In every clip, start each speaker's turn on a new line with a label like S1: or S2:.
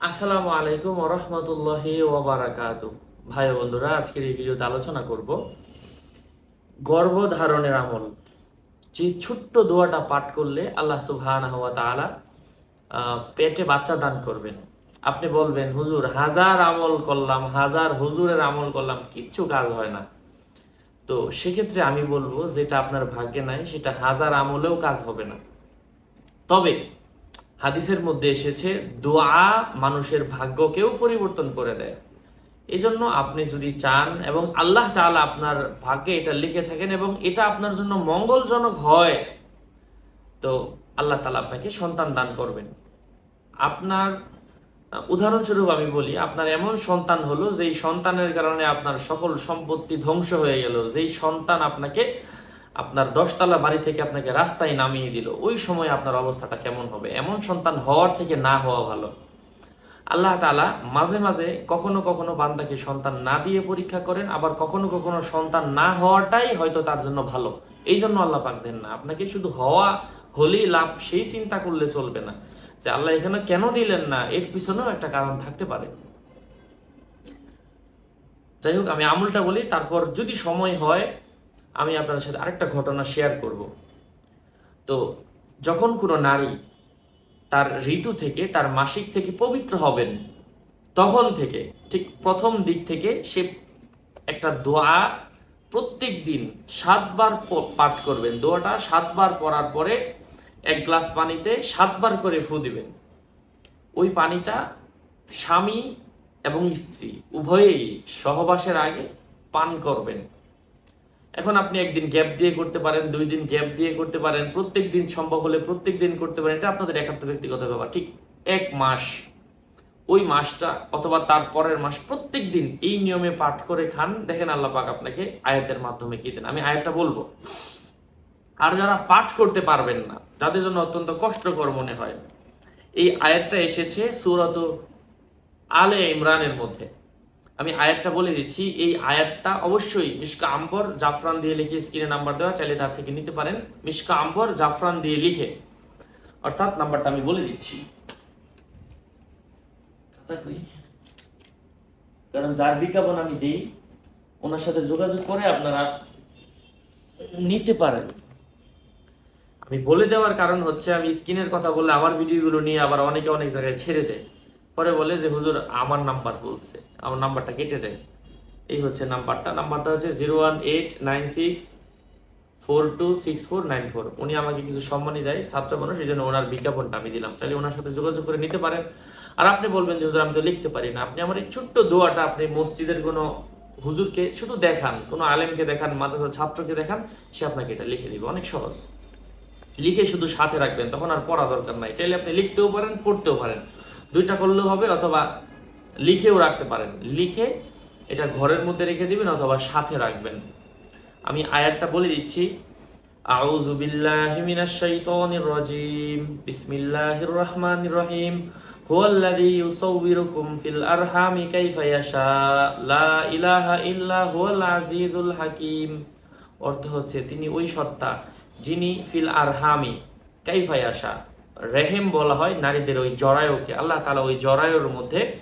S1: আসসালামু আলাইকুম রহমতুল্লাহ ওবরাকাতু ভাই বন্ধুরা আজকের এই ভিডিওতে আলোচনা করব গর্ভধারণের আমল। যে ছোট্ট দোয়াটা পাঠ করলে আল্লাহ সুবহানাহু ওয়া তাআলা আহ, পেটে বাচ্চা দান করবেন। আপনি বলবেন হুজুর হাজার আমল করলাম হাজার হুজুরের আমল করলাম কিচ্ছু কাজ হয় না। তো সেক্ষেত্রে আমি বলব যেটা আপনার ভাগ্যে নাই সেটা হাজার আমলেও কাজ হবে না। তবে হাদিসের মধ্যে এসেছে, দোয়া মানুষের ভাগ্যকেও পরিবর্তন করে দেয়। এই জন্য আপনি যদি চান এবং আল্লাহ তাআলা আপনার ভাগ্যে এটা লিখে থাকেন এবং এটা আপনার জন্য মঙ্গলজনক হয়, তো আল্লাহ তালা আপনাকে সন্তান দান করবেন। আপনার, উদাহরণস্বরূপ আমি বলি, আপনার এমন সন্তান হলো যেই সন্তানের কারণে আপনার সকল সম্পত্তি ধ্বংস হয়ে গেল, যেই সন্তান আপনাকে আপনার দশতলা বাড়ি থেকে আপনাকে রাস্তায় নামিয়ে দিল। ওই সময় আপনার অবস্থাটা কেমন হবে? এমন সন্তান হওয়ার থেকে না হওয়া ভালো। আল্লাহ তালা মাঝে মাঝে কখনো কখনো বান্দাকে সন্তান না দিয়ে পরীক্ষা করেন, আবার কখনো কখনো সন্তান না হওয়াটাই হয়তো তার জন্য ভালো। এই জন্য আল্লাহ পাক দেন না। আপনাকে শুধু হওয়া হলেই লাভ, সেই চিন্তা করলে চলবে না। যে আল্লাহ এখানে কেন দিলেন না? এর পিছনেও একটা কারণ থাকতে পারে। যাই হোক, আমি আমলটা বলি, তারপর যদি সময় হয় আমি আপনাদের সাথে আরেকটা ঘটনা শেয়ার করব। তো, যখন কোনো নারী তার ঋতু থেকে, তার মাসিক থেকে পবিত্র হবেন, তখন থেকে, ঠিক প্রথম দিক থেকে সে একটা দোয়া প্রত্যেক দিন সাতবার পাঠ করবেন। দোয়াটা সাতবার পড়ার পরে এক গ্লাস পানিতে সাতবার করে ফু দিবেন। ওই পানিটা স্বামী এবং স্ত্রী উভয়েই সহবাসের আগে পান করবেন। এখন আপনি একদিন গ্যাপ দিয়ে করতে পারেন, দুই দিন গ্যাপ দিয়ে করতে পারেন, প্রত্যেক দিন সম্ভব হলে প্রত্যেক দিন করতে পারেন, এটা আপনাদের একান্ত ব্যক্তিগত ব্যাপার। ঠিক এক মাস, ওই মাসটা অথবা তার পরের মাস প্রত্যেক দিন এই নিয়মে পাঠ করে খান, দেখেন আল্লাহ পাক আপনাকে আয়াতের মাধ্যমে কি দেন। আমি আয়াতটা বলব। আর যারা পাঠ করতে পারবেন না, যাদের জন্য অত্যন্ত কষ্টকর মনে হয়, এই আয়াতটা এসেছে সুরত আলে ইমরানের মধ্যে। আমি আয়াতটা বলে দিচ্ছি। এই আয়াতটা অবশ্যই মিশকা আম্বর জাফরান দিয়ে লিখে স্ক্রিনে নাম্বার দেওয়া, চাইলে তার থেকে নিতে পারেন। মিশকা আম্বর জাফরান দিয়ে লিখে। অর্থাৎ নাম্বারটা আমি বলে দিচ্ছি। কারণ যার বিজ্ঞাপন আমি দিই, ওনার সাথে যোগাযোগ করে আপনারা নিতে পারেন। আমি বলে দেওয়ার কারণ হচ্ছে, আমি স্ক্রিনের কথা বললে আমার ভিডিওগুলো নিয়ে আবার অনেকে অনেক জায়গায় ছেড়ে দেয়। পরে বলে যে, হুজুর, আমার নাম্বার বলছে, আমার নাম্বারটা কেটে দেয় এই হচ্ছে নাম্বারটা। নাম্বারটা হচ্ছে zero one eight nine six four two six four nine four. উনি আমাকে কিছু সম্মানই দেয়, ছাত্র মানুষ, এই জন্য ওনার বিজ্ঞাপনটা আমি দিলাম। চাইলে ওনার সাথে যোগাযোগ করে নিতে পারেন। আর আপনি বলবেন যে, হুজুর, আমি তো লিখতে পারি না। আপনি আমার এই ছোট্ট দোয়াটা আপনি মসজিদের কোনো হুজুরকে শুধু দেখান, কোনো আলেমকে দেখান, মাদ্রাসার ছাত্রকে দেখান, সে আপনাকে এটা লিখে দিবে। অনেক সহজ। লিখে শুধু সাথে রাখবেন, তখন আর পড়া দরকার নাই। চাইলে আপনি লিখতেও পারেন, পড়তেও পারেন। দুইটা করলেও হবে অথবা লিখেও রাখতে পারেন। লিখে এটা ঘরের মধ্যে রেখে দিবেন অথবা সাথে রাখবেন। আমি আয়াতটা বলে দিচ্ছি। আউযু বিল্লাহি মিনাশ শাইতানির রাজিম। বিসমিল্লাহির রহমানির রহিম। হুয়াল্লাযী ইউসাউবিরুকুম ফিল আরহামি কাইফা ইয়াশা। লা ইলাহা ইল্লা হুয়াল আজিজুল অর্থ হচ্ছে তিনি ওই সত্তা যিনি ফিল আরহামি কাইফা ইয়াশা। রেহেম বলা হয় নারীদের ওই জরায়ুকে। আল্লাহ তাআলা ওই জরায়ুর মধ্যে,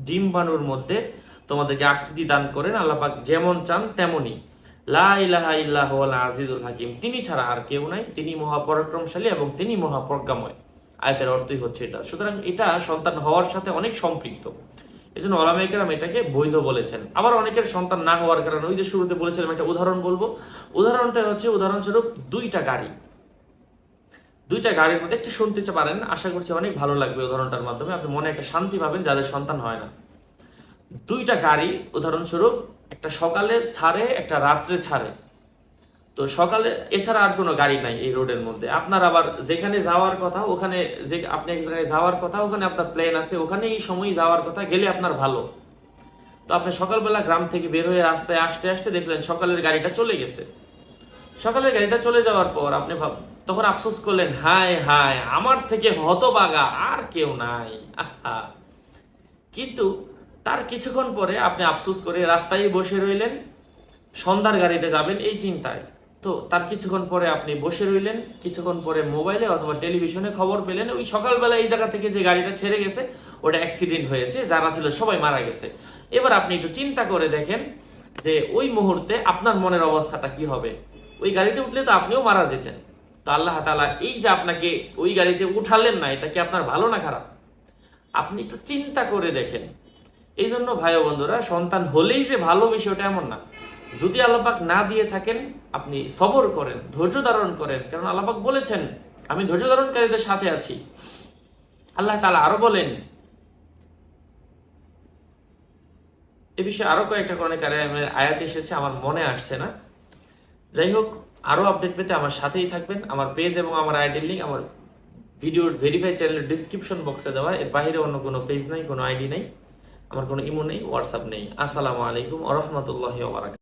S1: ডিম্বাণুর মধ্যে তোমাদেরকে আকৃতি দান করেন। আল্লাহ পাক যেমন চান তেমনই। লা ইলাহা ইল্লাহু আজিজুল হাকিম। তিনি ছাড়া আর কেউ নাই। তিনি মহাপরাক্রমশালী এবং তিনি মহাপ্রজ্ঞাময়। আয়তের অর্থই হচ্ছে এটা। সুতরাং এটা সন্তান হওয়ার সাথে অনেক সম্পৃক্ত। এই জন্য ওলামাইকেরাম এটাকে বৈধ বলেছেন। আবার অনেকের সন্তান না হওয়ার কারণে ওই যে শুরুতে বলেছিলাম একটা উদাহরণ বলব। উদাহরণটা হচ্ছে, উদাহরণস্বরূপ দুইটা গাড়ি। দুইটা গাড়ির মধ্যে একটু শুনতে পারেন। আশা করছি অনেক ভালো লাগবে উদাহরণটার মাধ্যমে। আপনি মনে একটা শান্তি পাবেন, যাদের সন্তান হয় না। দুইটা গাড়ি, উদাহরণস্বরূপ, একটা সকালে ছাড়ে, একটা রাত্রে ছাড়ে। তো সকালে, এছাড়া আর কোনো গাড়ি নাই এই রোডের মধ্যে। আপনার আবার যেখানে যাওয়ার কথা, ওখানে যে আপনি এক জায়গায় যাওয়ার কথা, ওখানে আপনার প্লেন আছে ওখানে এই সময় যাওয়ার কথা, গেলে আপনার ভালো। তো আপনি সকালবেলা গ্রাম থেকে বের হয়ে রাস্তায় আসতে আসতে দেখলেন সকালের গাড়িটা চলে গেছে। সকালের গাড়িটা চলে যাওয়ার পর আপনি তখন আফসোস করলেন, হায় হায়, আমার থেকে হতবাগা, আর কেউ নাই। কিন্তু তার কিছুক্ষণ পরে আপনি আফসোস করে রাস্তায় বসে রইলেন, সন্ধ্যার গাড়িতে যাবেন এই চিন্তায়। তো তার কিছুক্ষণ পরে আপনি বসে রইলেন, কিছুক্ষণ পরে মোবাইলে অথবা টেলিভিশনে খবর পেলেন, ওই সকালবেলা এই জায়গা থেকে যে গাড়িটা ছেড়ে গেছে, ওটা অ্যাক্সিডেন্ট হয়েছে, যারা ছিল সবাই মারা গেছে। এবার আপনি একটু চিন্তা করে দেখেন যে ওই মুহূর্তে আপনার মনের অবস্থাটা কি হবে? ওই গাড়িতে উঠলে তো আপনিও মারা যেতেন। তো আল্লাহ তালা এই যে আপনাকে ওই গাড়িতে উঠালেন না, এটা কি আপনার ভালো না খারাপ? আপনি একটু চিন্তা করে দেখেন। এই জন্য ভাই বন্ধুরা, সন্তান হলেই যে ভালো বিষয়টা এমন না। যদি আল্লাপাক না দিয়ে থাকেন, আপনি সবর করেন, ধৈর্য ধারণ করেন। কারণ আল্লাপাক বলেছেন, আমি ধৈর্য ধারণকারীদের সাথে আছি। আল্লাহ তালা আরও বলেন, এ বিষয়ে আরও কয়েকটা কোরআনে কারিমের আয়াত এসেছে, আমার মনে আসছে না। যাই হোক আরও আপডেট পেতে আমার সাথেই থাকবেন। আমার পেজ এবং আমার আইডির লিঙ্ক আমার ভিডিওর ভেরিফাই চ্যানেলের ডিসক্রিপশন বক্সে দেওয়া। এর বাইরে অন্য কোনো পেজ নাই, কোনো আইডি নাই। আমার কোনো ইমো নেই হোয়াটসঅ্যাপ নেই। আসসালামু আলাইকুম আ রহমতুল্লাহ